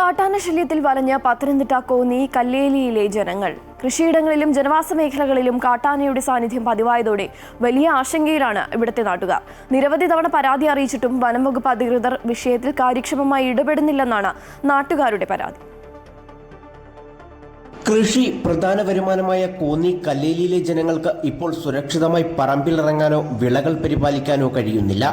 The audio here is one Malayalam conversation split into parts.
കാട്ടാന ശല്യത്തിൽ വലഞ്ഞ പത്തനംതിട്ട കോന്നി കല്ലേലിയിലെ ജനങ്ങൾ. കൃഷിയിടങ്ങളിലും ജനവാസ മേഖലകളിലും കാട്ടാനയുടെ സാന്നിധ്യം പതിവായതോടെ വലിയ ആശങ്കയിലാണ് ഇവിടുത്തെ നാട്ടുകാർ. നിരവധി തവണ പരാതി അറിയിച്ചിട്ടും വനം വകുപ്പ് അധികൃതർ വിഷയത്തിൽ കാര്യക്ഷമമായി ഇടപെടുന്നില്ലെന്നാണ് നാട്ടുകാരുടെ പരാതി. കൃഷി പ്രധാന വരുമാനമായ കോന്നി കല്ലേലിയിലെ ജനങ്ങൾക്ക് ഇപ്പോൾ സുരക്ഷിതമായി പറമ്പിലിറങ്ങാനോ വിളകൾ പരിപാലിക്കാനോ കഴിയുന്നില്ല.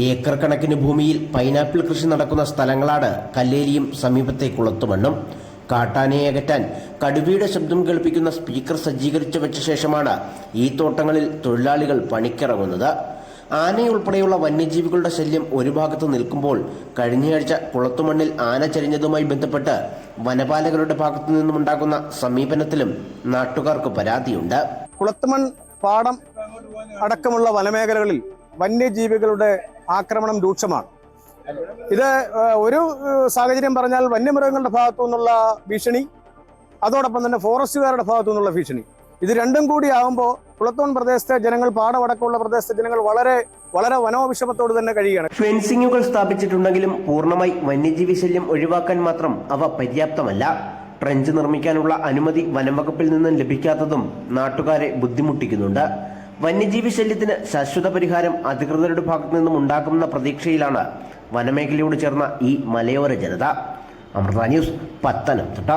ഏക്കർ കണക്കിന് ഭൂമിയിൽ പൈനാപ്പിൾ കൃഷി നടക്കുന്ന സ്ഥലങ്ങളാണ് കല്ലേലിയും സമീപത്തെ കുളത്തുമണ്ണും കാട്ടാനയെ അകറ്റാൻ കടുവയുടെ ശബ്ദം കേൾപ്പിക്കുന്ന സ്പീക്കർ സജ്ജീകരിച്ചു വെച്ച ശേഷമാണ് ഈ തോട്ടങ്ങളിൽ തൊഴിലാളികൾ പണിക്കിറങ്ങുന്നത്. ആനയുൾപ്പെടെയുള്ള വന്യജീവികളുടെ ശല്യം ഒരു ഭാഗത്ത് നിൽക്കുമ്പോൾ കഴിഞ്ഞയാഴ്ച കുളത്തുമണ്ണിൽ ആന ചരിഞ്ഞതുമായി ബന്ധപ്പെട്ട് വനപാലകരുടെ ഭാഗത്തു നിന്നുമുണ്ടാകുന്ന സമീപനത്തിലും നാട്ടുകാർക്ക് പരാതിയുണ്ട്. കുളത്തുമൺ പാടം അടക്കമുള്ള വനമേഖലകളിൽ വന്യജീവികളുടെ ആക്രമണം രൂക്ഷമാണ്. ഇത് ഒരു സാഹചര്യം പറഞ്ഞാൽ വന്യമൃഗങ്ങളുടെ ഭാഗത്തു നിന്നുള്ള ഭീഷണി അതോടൊപ്പം തന്നെ ഫോറസ്റ്റുകാരുടെ ഭാഗത്തു നിന്നുള്ള ഭീഷണി. ഇത് രണ്ടും കൂടി ആകുമ്പോൾ കുളത്തോൺ പ്രദേശത്തെ ജനങ്ങൾ പാടവടക്കമുള്ള പ്രദേശത്തെ ജനങ്ങൾ വളരെ വളരെ വനോവിഷമത്തോട് തന്നെ കഴിയുകയാണ്. ഫെൻസിങ്ങുകൾ സ്ഥാപിച്ചിട്ടുണ്ടെങ്കിലും പൂർണമായി വന്യജീവി ശല്യം ഒഴിവാക്കാൻ മാത്രം അവ പര്യാപ്തമല്ല. ട്രെഞ്ച് നിർമ്മിക്കാനുള്ള അനുമതി വനംവകുപ്പിൽ നിന്നും ലഭിക്കാത്തതും നാട്ടുകാരെ ബുദ്ധിമുട്ടിക്കുന്നുണ്ട്. വന്യജീവി ശല്യത്തിന് ശാശ്വത പരിഹാരം അധികൃതരുടെ ഭാഗത്തു നിന്നും ഉണ്ടാകുമെന്ന പ്രതീക്ഷയിലാണ് വനമേഖലയോട് ചേർന്ന ഈ മലയോര ജനത. അമൃത ന്യൂസ് പത്തനംതിട്ട.